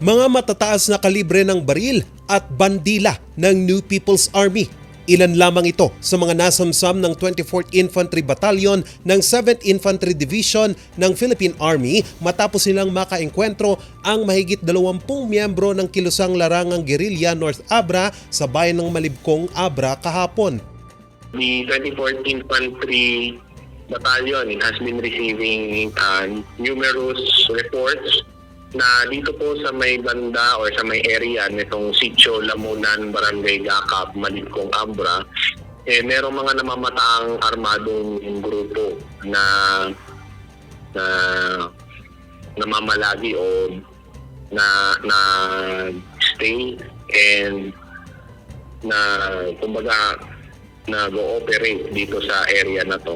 mga matataas na kalibre ng baril at bandila ng New People's Army. Ilan lamang ito sa mga nasamsam ng 24th Infantry Battalion ng 7th Infantry Division ng Philippine Army matapos nilang makaengkwentro ang mahigit 20 miyembro ng kilusang larangang guerrilla North Abra sa bayan ng Malibkong, Abra kahapon. The 24th Infantry Battalion has been receiving uh, numerous reports na dito po sa may banda or sa may area nitong Sitio Lamunan, Barangay Gakap, Malibkong, Abra, eh, merong mga namamataang armadong grupo na na namamalagi o na na stay and na kumbaga nag-ooperate dito sa area na to.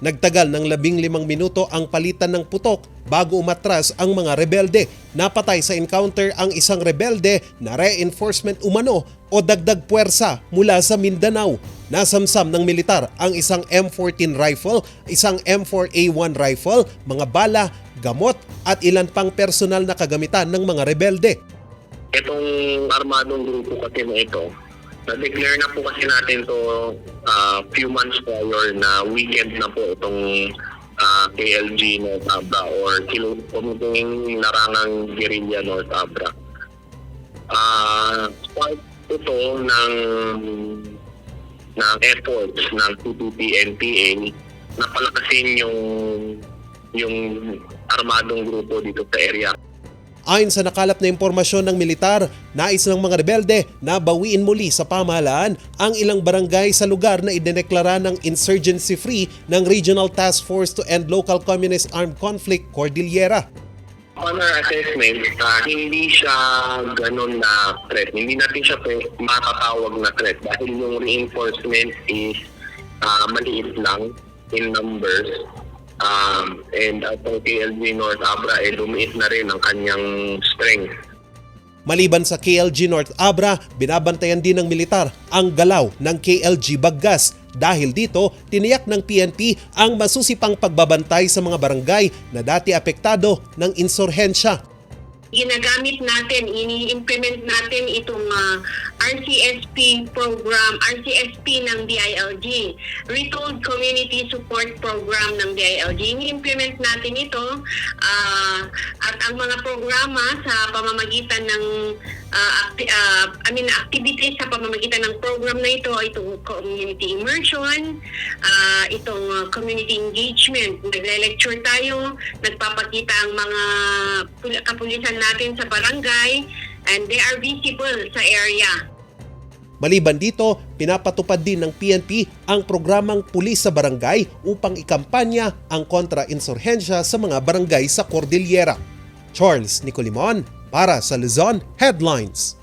Nagtagal ng labing limang minuto ang palitan ng putok bago umatras ang mga rebelde. Napatay sa encounter ang isang rebelde na reinforcement umano o dagdag puwersa mula sa Mindanao. Nasamsam ng militar ang isang M14 rifle, isang M4A1 rifle, mga bala, gamot at ilan pang personal na kagamitan ng mga rebelde. Itong armadong grupo kasi na ito, na-declare na po kasi natin to uh, few months prior na weekend na po itong uh, KLG North Abra or Kiluting Larangang Guerrilla North Abra. Uh, part ito ng ng efforts ng PPP-NPA na palakasin yung yung armadong grupo dito sa area. Ayon sa nakalap na impormasyon ng militar, nais ng mga rebelde na bawiin muli sa pamahalaan ang ilang barangay sa lugar na idineklara ng insurgency-free ng Regional Task Force to End Local Communist Armed Conflict Cordillera. On our assessment, ah, hindi siya ganun na threat. Hindi natin siya matatawag na threat dahil yung reinforcement is ah, maliit lang in numbers. Um, and at ang KLG North Abra, eh, lumiit na rin ang kanyang strength. Maliban sa KLG North Abra, binabantayan din ng militar ang galaw ng KLG Baggas. Dahil dito, tiniyak ng PNP ang masusipang pagbabantay sa mga barangay na dati apektado ng insurhensya. ginagamit natin, ini-implement natin itong ah, RCSP program, RCSP ng DILG, Retold Community Support Program ng DILG. Ini-implement natin ito ah, at ang mga programa sa pamamagitan ng ah, acti- ah, I mean, activities sa pamamagitan ng program na ito, itong community immersion, ah, itong community engagement. Nagle-lecture tayo, nagpapakita ang mga pul- kapulisan natin sa barangay and they are visible sa area. Maliban dito, pinapatupad din ng PNP ang programang Pulis sa Barangay upang ikampanya ang kontra-insurhensya sa mga barangay sa Cordillera. Charles Nicolimon para sa Luzon Headlines.